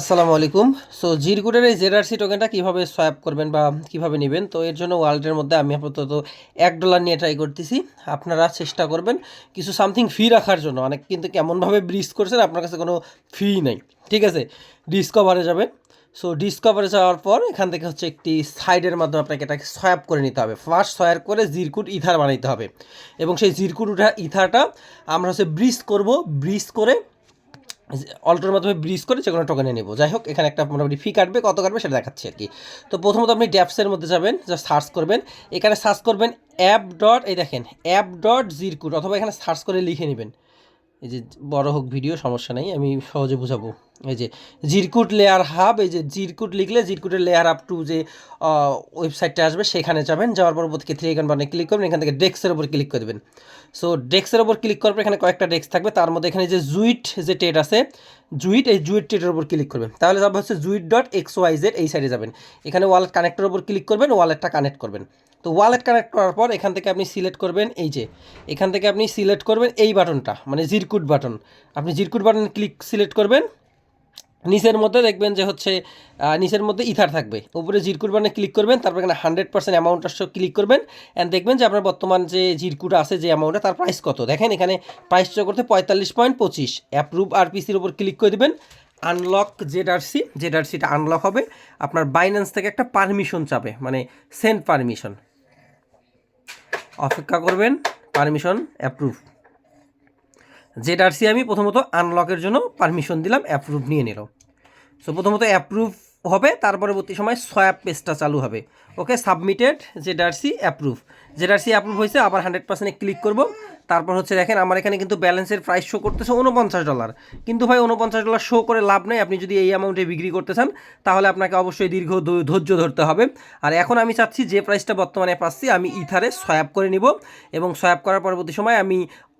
আসসালামু আলাইকুম। সো জিরকুটের এই জেডআরসি টোকেনটা কীভাবে সোয়াপ করবেন বা কীভাবে নেবেন? তো এর জন্য ওয়ালেটের মধ্যে আমি আপাতত এক ডলার নিয়ে ট্রাই করতেছি। আপনারা চেষ্টা করবেন কিছু সামথিং ফি রাখার জন্য। অনেক কিন্তু কেমনভাবে ব্রিজ করছেন আপনার কাছে কোনো ফি নেই। ঠিক আছে? ডিসকভারে যাবেন। সো ডিসকভারে যাওয়ার পর এখান থেকে হচ্ছে একটি সাইডের মাধ্যমে আপনাকে এটাকে সোয়াপ করে নিতে হবে। ফার্স্ট সোয়ার করে জিরকুট ইথার বানাইতে হবে। এবং সেই জিরকুট উঠা ইথারটা আমরা হচ্ছে ব্রিজ করব। ব্রিজ করে অল্টোর মাধ্যমে ব্রিজ করে যে কোনো টোকেনে নেব। যাই হোক, এখানে একটা মোটামুটি ফি কাটবে, কত কাটবে সেটা দেখাচ্ছি আর কি। তো প্রথমত আপনি ড্যাপসের মধ্যে যাবেন যা সার্চ করবেন। এখানে সার্চ করবেন অ্যাপ ডট এই দেখেন অ্যাপ ডট জিরকুট অথবা এখানে সার্চ করে লিখে নেবেন। এই যে বড় হোক ভিডিও সমস্যা নেই, আমি সহজে বোঝাবো। এই যে জিরকুট লেয়ার হাব এই যে জিরকুট লিখলে জিরকুটের লেয়ার আপ টু যে ওয়েবসাইটটা আসবে, সেখানে যাবেন। যাওয়ার পর থেকে থ্রি এখান বাটনে ক্লিক করবেন, এখান থেকে ডেস্কের উপর ক্লিক করে দেবেন। সো ডেস্কের ওপর ক্লিক পর এখানে কয়েকটা ডেস্ক থাকবে। তার মধ্যে এখানে যে জুইট যে টেট আছে, জুইট, এই জুইট টেটের ওপর ক্লিক করবেন। তাহলে যাবে হচ্ছে জুইট ডট এক্স ওয়াই জেড এই সাইডে যাবেন। এখানে ওয়ালেট কানেক্টের উপর ক্লিক করবেন ওয়ালেটটা কানেক্ট করবেন। তো ওয়ালেট কানেক্ট করার পর এখান থেকে আপনি সিলেক্ট করবেন এই যে, এখান থেকে আপনি সিলেক্ট করবেন এই বাটনটা মানে জিরকুট বাটন আপনি জিরকুট বাটন ক্লিক সিলেক্ট করবেন। নিচের মধ্যে দেখবেন যে হচ্ছে নিচের মধ্যে ইথার থাকবে। উপরে জিরকুট বাটনে ক্লিক করবেন, তারপর এখানে হান্ড্রেড পার্সেন্ট অ্যামাউন্টটা সব ক্লিক করবেন অ্যান্ড দেখবেন যে আপনার বর্তমান যে জিরকুটা আছে, যে অ্যামাউন্টটা তার প্রাইস কত। দেখেন এখানে প্রাইস চো করতে পঁয়তাল্লিশ পয়েন্ট পঁচিশ। অ্যাপ্রুভ আরপিসির উপর ক্লিক করে দেবেন আনলক জেডআরসি জেডআরসিটা আনলক হবে। আপনার বাইন্যান্স থেকে একটা পারমিশন চাবে মানে সেন্ড পারমিশন অপেক্ষা করবেন পারমিশন অ্যাপ্রুভ জেডআরসি আমি প্রথমত আনলকের জন্য পারমিশন দিলাম অ্যাপ্রুভ নিয়ে নিল। সো প্রথমত অ্যাপ্রুভ হবে, তার পরবর্তী সময় সোয়াপ পেজটা চালু হবে। Okay submitted ZRC approve ZRC approve হয়েছে, আবার হান্ড্রেড পার্সেন্টে ক্লিক করব। তারপর হচ্ছে দেখেন, আমার এখানে কিন্তু ব্যালেন্সের প্রাইস শো করতেছে উনপঞ্চাশ ডলার কিন্তু ভাই উনপঞ্চাশ ডলার শো করে লাভ নেই, আপনি যদি এই অ্যামাউন্টে বিক্রি করতে চান, তাহলে আপনাকে অবশ্যই দীর্ঘ ধৈর্য ধরতে হবে। আর এখন আমি চাচ্ছি, যে প্রাইসটা বর্তমানে পাচ্ছি, আমি ইথারে সোয়াপ করে নিব। এবং সোয়াপ করার পরবর্তী সময় আমি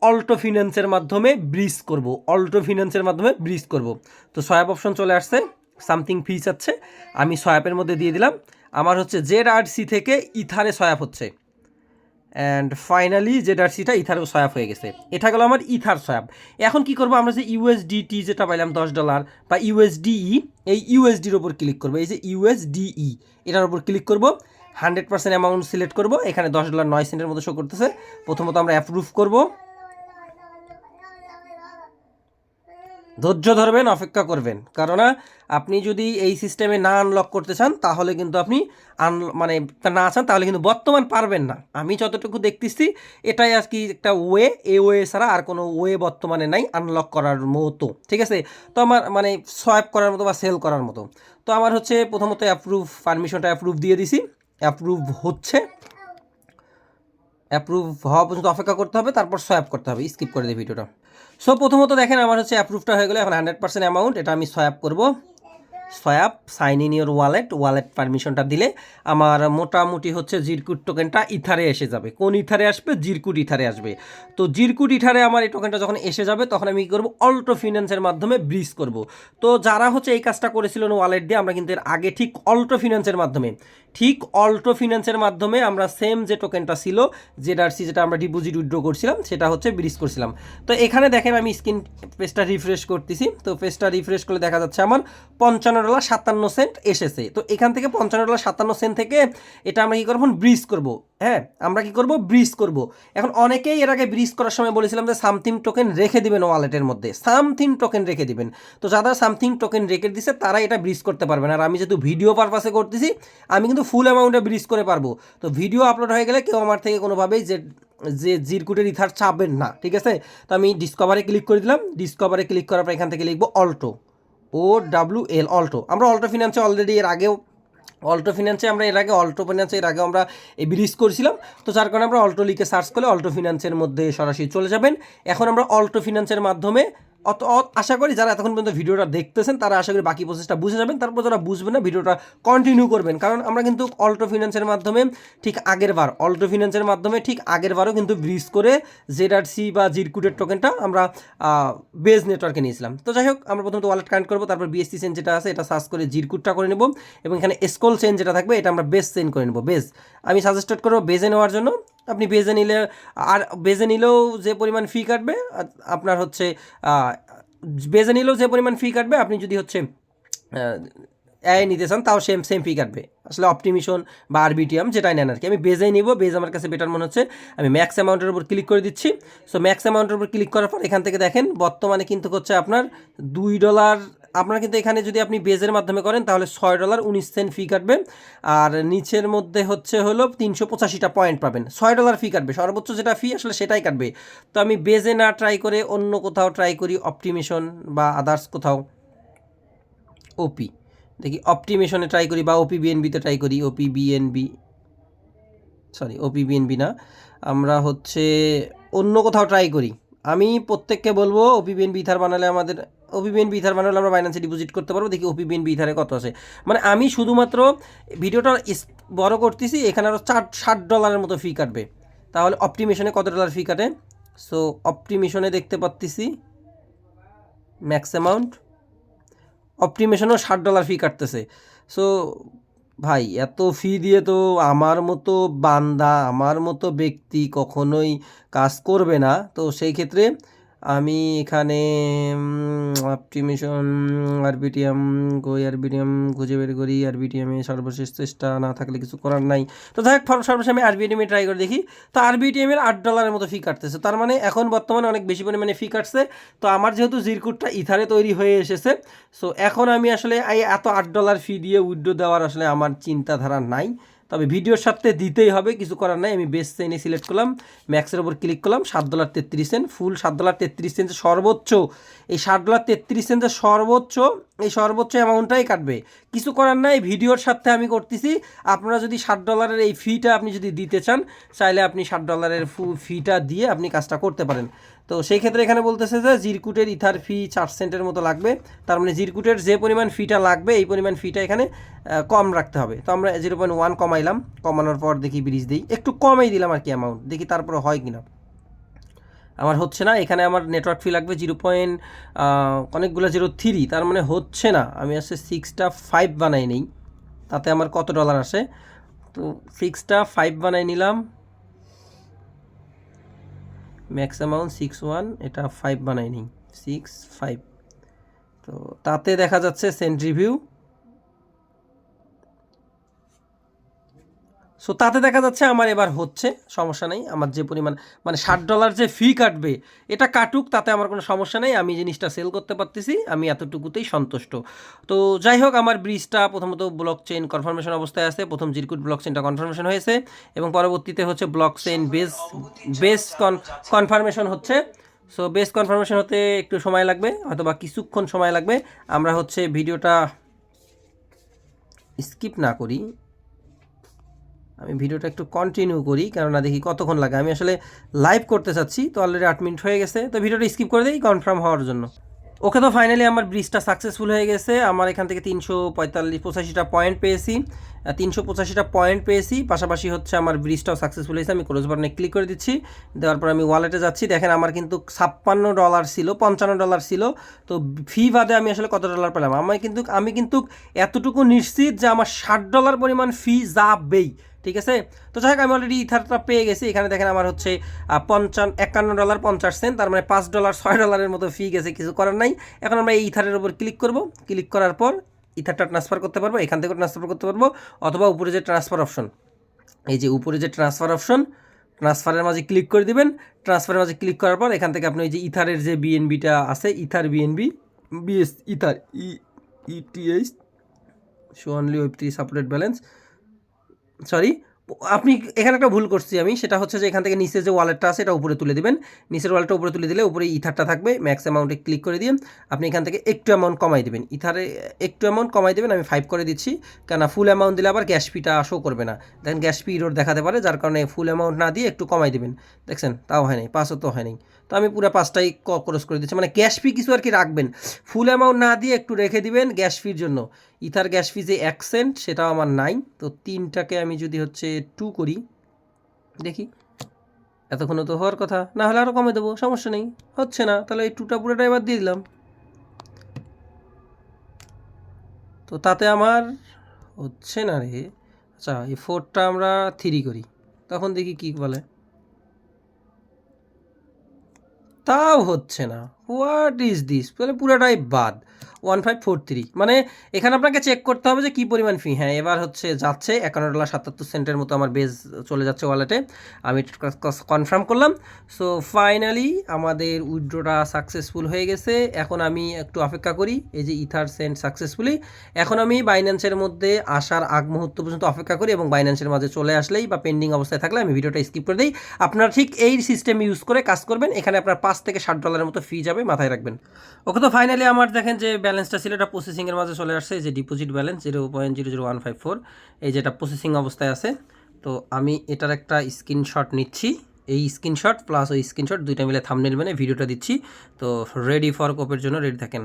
অল্টো ফিন্যান্সের মাধ্যমে ব্রিজ করব, অল্টো ফিন্যান্সের মাধ্যমে ব্রিজ করব। তো সোয়াপ অপশন চলে আসছে, সামথিং ফি চাচ্ছে আমি সোয়াপের মধ্যে দিয়ে দিলাম। আমার হচ্ছে জেড আর সি থেকে ইথারে সোয়াপ হচ্ছে। অ্যান্ড ফাইনালি যে ডার্সিটা ইথারও সয়াপ হয়ে গেছে। এটা গেল আমার ইথার সয়াপ এখন কি করব, আমরা যে ইউএসডিটি যেটা পাইলাম দশ ডলার বা ইউএসডিই এই ইউএসডির ওপর ক্লিক করব। এই যে ইউএসডিই এটার ওপর ক্লিক করব। হান্ড্রেড পার্সেন্ট অ্যামাউন্ট সিলেক্ট করব। এখানে দশ ডলার নয় সেন্টের মতো শো করতেছে। প্রথমত আমরা অ্যাপ্রুভ করব। ধৈর্য ধরবেন, অপেক্ষা করবেন। কারণ আপনি যদি এই সিস্টেমে না আনলক করতে চান, তাহলে কিন্তু আপনি আন মানে না চান, তাহলে কিন্তু বর্তমান পারবেন না। আমি যতটুকু দেখতেছি, এটাই আর কি একটা ওয়ে এ ওয়ে ছাড়া আর কোনো ওয়ে বর্তমানে নাই আনলক করার মতো। ঠিক আছে? তো আমার মানে সোয়াইপ করার মতো বা সেল করার মতো। তো আমার হচ্ছে প্রথমত অ্যাপ্রুভ পারমিশনটা অ্যাপ্রুভ দিয়ে দিছি। অ্যাপ্রুভ হচ্ছে। অ্যাপ্রুভ হওয়া পর্যন্ত অপেক্ষা করতে হবে, তারপর সোয়াপ করতে হবে। স্কিপ করে দিই ভিডিওটা সো প্রথমত দেখেন আমার হচ্ছে অ্যাপ্রুভটা হয়ে গেলে, এখন হান্ড্রেড পার্সেন্ট অ্যামাউন্ট এটা আমি সোয়াপ করব। Swap sign in your wallet wallet পারমিশনটা দিলে আমার মোটামুটি হচ্ছে জিরকুট টোকেনটা ইথারে এসে যাবে। কোন ইথারে আসবে? জিরকুট ইথারে আসবে। তো জিরকুট ইথারে আমার এই টোকেনটা যখন এসে যাবে, তখন আমি কী করব? অল্টো ফিন্যান্সের মাধ্যমে ব্রিজ করব। তো যারা হচ্ছে এই কাজটা করেছিলেন ওয়ালেট দিয়ে, আমরা কিন্তু এর আগে ঠিক অল্টো ফিন্যান্সের মাধ্যমে, ঠিক অল্টো ফিন্যান্সের মাধ্যমে আমরা সেম যে টোকেনটা ছিল জেডআরসি যেটা আমরা ডিপোজিট উইথড্র করছিলাম, সেটা হচ্ছে ব্রিজ করছিলাম। তো এখানে দেখেন আমি স্ক্রিন পেজটা রিফ্রেশ করতেছি। তো পেজটা রিফ্রেশ করলে দেখা যাচ্ছে আমার পঞ্চান্ন ডলার সাতান্ন সেন্ট এসেছে। তো এখান থেকে পঞ্চান্ন ডলার সাতান্ন সেন্ট থেকে এটা আমরা কী করব? ব্রিজ করব। হ্যাঁ আমরা কি করব? ব্রিজ করব। এখন অনেকেই এর আগে ব্রিজ করার সময় বলেছিলাম যে সামথিং টোকেন রেখে দিবেন ওয়ালেটের মধ্যে। সামথিং টোকেন রেখে দিবেন। তো যারা সামথিং টোকেন রেখে দিছে, তারা এটা ব্রিজ করতে পারবেন আর আমি যেহেতু ভিডিও পারপাসে করতেছি, আমি কিন্তু ফুল অ্যামাউন্টে ব্রিজ করে পারব। তো ভিডিও আপলোড হয়ে গেলে কেউ আমার থেকে কোনোভাবেই যে যে জিরকুটের ইথার চাপবেন না। ঠিক আছে? তো আমি ডিসকভারে ক্লিক করে দিলাম। ডিসকভারে ক্লিক করার পর এখান থেকে লিখব অল্টো ও ডাব্লিউ এল, অল্টো। আমরা অল্টো ফিনান্সে অলরেডি এর আগেও, অল্টো ফিনান্সে আমরা এর আগে, অল্টো ফিনান্সে এর আগে আমরা এই ব্রিজ করছিলাম। তো যার কারণে আমরা অল্টো লিখে সার্চ করলে অল্টো ফিনান্সের মধ্যে সরাসরি চলে যাবেন। এখন আমরা অল্টো ফিনান্সের মাধ্যমে অত আশা করি যারা এতক্ষণ পর্যন্ত ভিডিওটা দেখতেছেন, তারা আশা করি বাকি প্রসেসটা বুঝে যাবেন। তারপর যারা বুঝবেন না, ভিডিওটা কন্টিনিউ করবেন। কারণ আমরা কিন্তু অল্টো ফিনান্সের মাধ্যমে ঠিক আগের বার অল্টো ফিনান্সের মাধ্যমে ঠিক আগের বারও কিন্তু ব্রিজ করে জেডআরসি বা জিরকুটের টোকেনটা আমরা বেজ নেটওয়ার্কে নিয়েছিলাম। তো যাই হোক, আমরা প্রথমত ওয়ালেট কানেক্ট করব, তারপর বিএসসি সেন যেটা আছে, এটা সার্চ করে জিরকুটটা করে নেব। এবং এখানে স্কোল সেন যেটা থাকবে, এটা আমরা বেস সেন্ড করে নেব। বেজ আমি সাজেস্টেড করব বেজে নেওয়ার জন্য আপনি বেজে নিলে, আর বেজে নিলেও যে পরিমাণ ফি কাটবে আপনার হচ্ছে বেজে নিলেও যে পরিমাণ ফি কাটবে, আপনি যদি হচ্ছে এআই নিতে চান, তাও সেম সেম ফি কাটবে। আসলে অপটিমিশন বা আরবিটিএম যেটাই নেন আর কি। আমি বেজেই নিব, বেজ আমার কাছে বেটার মনে হচ্ছে। আমি ম্যাক্স অ্যামাউন্টের উপর ক্লিক করে দিচ্ছি। সো ম্যাক্স অ্যামাউন্টের উপর ক্লিক করার পর এখান থেকে দেখেন, বর্তমানে কিন্তু হচ্ছে আপনার দুই ডলার আপনার কিন্তু এখানে যদি আপনি বেজের মাধ্যমে করেন, তাহলে ছয় ডলার উনিশ সেন্ট ফি কাটবে। আর নিচের মধ্যে হচ্ছে হলো তিনশো পঁচাশিটা পয়েন্ট পাবেন। ছয় ডলার ফি কাটবে। সর্বোচ্চ যেটা ফি আসলে সেটাই কাটবে। তো আমি বেজে না ট্রাই করে অন্য কোথাও ট্রাই করি অপটিমেশন বা আদার্স কোথাও। ওপি দেখি অপটিমেশনে ট্রাই করি বা ওপি বিএনবিতে ট্রাই করি। OP BNB sorry OP BNB না। আমরা হচ্ছে অন্য কোথাও ট্রাই করি। আমি প্রত্যেককে বলব ওপি বিএনবি ইথার বানালে আমাদের ওপি বিএনবি ইথার বানালে আমরা বাইন্যান্সে ডিপোজিট করতে পারব। দেখি ওপি বিএনবি ইথারে কত আছে। মানে আমি শুধুমাত্র ভিডিওটা বড় করতেছি, এখানে আরও চার, ষাট ডলারের মতো ফি কাটবে। তাহলে অপটিমেশনে কত ডলার ফি কাটে? সো অপটিমেশনে দেখতে পাচ্তেছি ম্যাক্স অ্যামাউন্ট অপটিমেশনও ষাট ডলার ফি কাটতেছে। সো ভাই, এত ফি দিয়ে তো আমার মতো বান্দা, আমার মতো ব্যক্তি কখনোই কাজ করবে না। তো সেই ক্ষেত্রে আমি এখানে অপটিমেশন আরবিটিএম কই আরবিটিএম খুঁজে বের করি। আরবিটিএমে সর্বশেষ চেষ্টা না থাকলে কিছু করার নাই। তো যাই হোক সর্বশেষ আমি আরবিটিএমে ট্রাই করে দেখি। তো আরবিটিএমের আট ডলারের মতো ফি কাটতেছে। তার মানে এখন বর্তমানে অনেক বেশি পরিমাণে ফি কাটছে। তো আমার যেহেতু জিরকুটটা ইথারে তৈরি হয়ে এসেছে সো এখন আমি আসলে এই এত আট ডলার ফি দিয়ে উইড্রো দেওয়ার আসলে আমার চিন্তাধারা নাই। তবে ভিডিওর সাথে দিতেই হবে, কিছু করার নাই। আমি বেস্ট চেনে সিলেক্ট করলাম ম্যাক্সের ওপর ক্লিক করলাম, সাত ডলার তেত্রিশ সেন্ট ফুল সাত ডলার তেত্রিশ সেন্ট সর্বোচ্চ। এই সাত ডলার তেত্রিশ সেন্টের সর্বোচ্চ, এই সর্বোচ্চ অ্যামাউন্টটাই কাটবে। কিছু করার নাই, ভিডিওর সাথে আমি করতেছি। আপনারা যদি ষাট ডলারের এই ফিটা আপনি যদি দিতে চান, চাইলে আপনি ষাট ডলারের ফিটা দিয়ে আপনি কাজটা করতে পারেন। তো সেই ক্ষেত্রে এখানে বলতেছে যে জিরকুটের ইথার ফি চার সেন্টের মতো লাগবে। তার মানে জিরকুটের যে পরিমাণ ফিটা লাগবে, এই পরিমাণ ফিটা এখানে কম রাখতে হবে। তো আমরা জিরো পয়েন্ট ওয়ান কমাইলাম, কমানোর পর দেখি ব্রিজ দিই। একটু কমেই দিলাম আর কি অ্যামাউন্ট দেখি তারপরে হয় কিনা। আমার হচ্ছে না, এখানে আমার নেটওয়ার্ক ফি লাগবে জিরো পয়েন্ট অনেকগুলো জিরো থ্রি, তার মানে হচ্ছে না। আমি আসলে সিক্সটা ফাইভ বানাই নেই, তাতে আমার কত ডলার আসে? তো সিক্সটা ফাইভ বানাই নিলাম ম্যাক্স অ্যামাউন্ট সিক্স ওয়ান এটা ফাইভ বানাই নিই সিক্স ফাইভ তো তাতে দেখা যাচ্ছে সেন্ট রিভিউ সো তাতে দেখা যাচ্ছে আমার এবার হচ্ছে, সমস্যা নেই। আমার যে পরিমাণ মানে ষাট ডলার যে ফি কাটবে, এটা কাটুক, তাতে আমার কোনো সমস্যা নেই। আমি জিনিসটা সেল করতে পারতেছি, আমি এতটুকুতেই সন্তুষ্ট। তো যাই হোক, আমার ব্রিজটা প্রথমত ব্লক চেইন কনফার্মেশন অবস্থায় আছে। প্রথম জিরকুট ব্লক চেনটা কনফার্মেশন হয়েছে এবং পরবর্তীতে হচ্ছে blockchain base base confirmation হচ্ছে। সো বেস কনফার্মেশন হতে একটু সময় লাগবে হয়তো বা কিছুক্ষণ সময় লাগবে। আমরা হচ্ছে ভিডিওটা স্কিপ না করি। আমি ভিডিওটা একটু কন্টিনিউ করি, কেননা দেখি কতক্ষণ লাগে। আমি আসলে লাইভ করতে চাচ্ছি, তো অলরেডি আট মিনিট হয়ে গেছে, তো ভিডিওটা স্কিপ করে দিই কনফার্ম হওয়ার জন্য। ওকে তো ফাইনালি আমার ব্রিজটা সাকসেসফুল হয়ে গেছে, আমার এখান থেকে তিনশো পঁয়তাল্লিশ, পঁচাশিটা পয়েন্ট পেয়েছি তিনশো পঁচাশিটা পয়েন্ট পেয়েছি, পাশাপাশি হচ্ছে আমার ব্রিজটাও সাকসেসফুল হয়েছে, আমি ক্লোজ বাটনে ক্লিক করে দিচ্ছি, দেওয়ার পর আমি ওয়ালেটে যাচ্ছি, দেখেন আমার কিন্তু ছাপ্পান্ন ডলার ছিল, পঞ্চান্ন ডলার ছিল, তো ফি বাদে আমি আসলে কত ডলার পেলাম? আমি কিন্তু আমি কিন্তু এতটুকু নিশ্চিত যে আমার ষাট ডলার পরিমাণ ফি যাবেই। ঠিক আছে? তো যাই হোক, আমি অলরেডি ইথারটা পেয়ে গেছি। এখানে দেখেন আমার হচ্ছে পঞ্চান্ন একান্ন ডলার পঞ্চাশ সেন্ট। তার মানে পাঁচ ডলার, ছয় ডলারের মতো ফি গেছে, কিছু করার নাই। এখন আমরা এই ইথারের উপর ক্লিক করব। ক্লিক করার পর ইথারটা ট্রান্সফার করতে পারব, এখান থেকে ট্রান্সফার করতে পারব। অথবা উপরে যে ট্রান্সফার অপশন এই যে উপরে যে ট্রান্সফার অপশন ট্রান্সফারের মাঝে ক্লিক করে দিবেন। ট্রান্সফারের মাঝে ক্লিক করার পর এখান থেকে আপনি ওই যে ইথারের যে বিএনবিটা আছে, ether BNB BS ether E ETH show only web three supported balance sorry আপনি এখানে একটা ভুল করছি আমি। সেটা হচ্ছে যে এখান থেকে নিচে যে ওয়ালেটটা আছে, এটা উপরে তুলে দিবেন। নিচের ওয়ালেটটা উপরে তুলে দিলে উপরে ইথারটা থাকবে। ম্যাক্স অ্যামাউন্টে ক্লিক করে দিয়ে আপনি এখান থেকে একটু অ্যামাউন্ট কমাই দেবেন। ইথারে একটু অ্যামাউন্ট কমাই দেবেন, আমি ফাইভ করে দিচ্ছি। কেন ফুল অ্যামাউন্ট দিলে আবার গ্যাস ফিটা শো করবে না। দেখেন গ্যাস ফি রোড দেখাতে পারে, যার কারণে ফুল অ্যামাউন্ট না দিয়ে একটু কমাই দেবেন। দেখছেন? তাও হয় নাই, পাঁচও তো হয় নাই। তো আমি পুরো পাঁচটাই ক্রস করে দিচ্ছি। মানে গ্যাস ফি কিছু আর কি রাখবেন। ফুল অ্যামাউন্ট না দিয়ে একটু রেখে দিবেন গ্যাস ফির জন্য। ইথার গ্যাস ফি যে এক সেন্ট, সেটাও আমার নাই। তো তিনটাকে আমি যদি হচ্ছে টু করি, দেখি। এতক্ষণও তো হওয়ার কথা, না হলে আরও কমে দেবো, সমস্যা নেই। হচ্ছে না, তাহলে এই টুটা পুরোটা এবার দিয়ে দিলাম। তো তাতে আমার হচ্ছে না রে আচ্ছা এই ফোরটা আমরা থ্রি করি। তখন দেখি কি বলে। তাও হচ্ছে না। হোয়াট ইজ দিস তাহলে পুরোটাই বাদ। ওয়ান ফাইভ ফোর থ্রি মানে এখানে আপনাকে চেক করতে হবে যে কী পরিমাণ ফি হ্যাঁ এবার হচ্ছে যাচ্ছে একান্ন ডলার সাতাত্তর সেন্টের মতো আমার বেজ চলে যাচ্ছে ওয়ালেটে আমি কনফার্ম করলাম। সো ফাইনালি আমাদের উইড্রোটা সাকসেসফুল হয়ে গেছে। এখন আমি একটু অপেক্ষা করি। এই যে ইথার সেন্ট সাকসেসফুলি এখন আমি বাইন্যান্সের মধ্যে আসার আগ মুহূর্ত পর্যন্ত অপেক্ষা করি এবং বাইন্যান্সের মাঝে চলে আসলেই বা পেন্ডিং অবস্থায় থাকলে আমি ভিডিওটা স্কিপ করে দিই। আপনারা ঠিক এই সিস্টেম ইউজ করে কাজ করবেন। এখানে আপনার পাঁচ থেকে ষাট ডলারের মতো ফি যাবে। মাথায় রাখবেন। ওকে তো ফাইনালি আমার দেখেন যে ব্যালেন্সটা ছিল, এটা প্রসেসিংয়ের মাঝে চলে আসছে যে deposit balance zero point zero zero one five four এই যেটা প্রসেসিং অবস্থায় আছে। তো আমি এটার একটা স্ক্রিনশট নিচ্ছি। এই স্ক্রিনশট প্লাস ওই স্ক্রিনশট দুইটা মিলে থামনেল মানে ভিডিওটা দিচ্ছি। তো রেডি ফর কোপের জন্য রেডি থাকেন।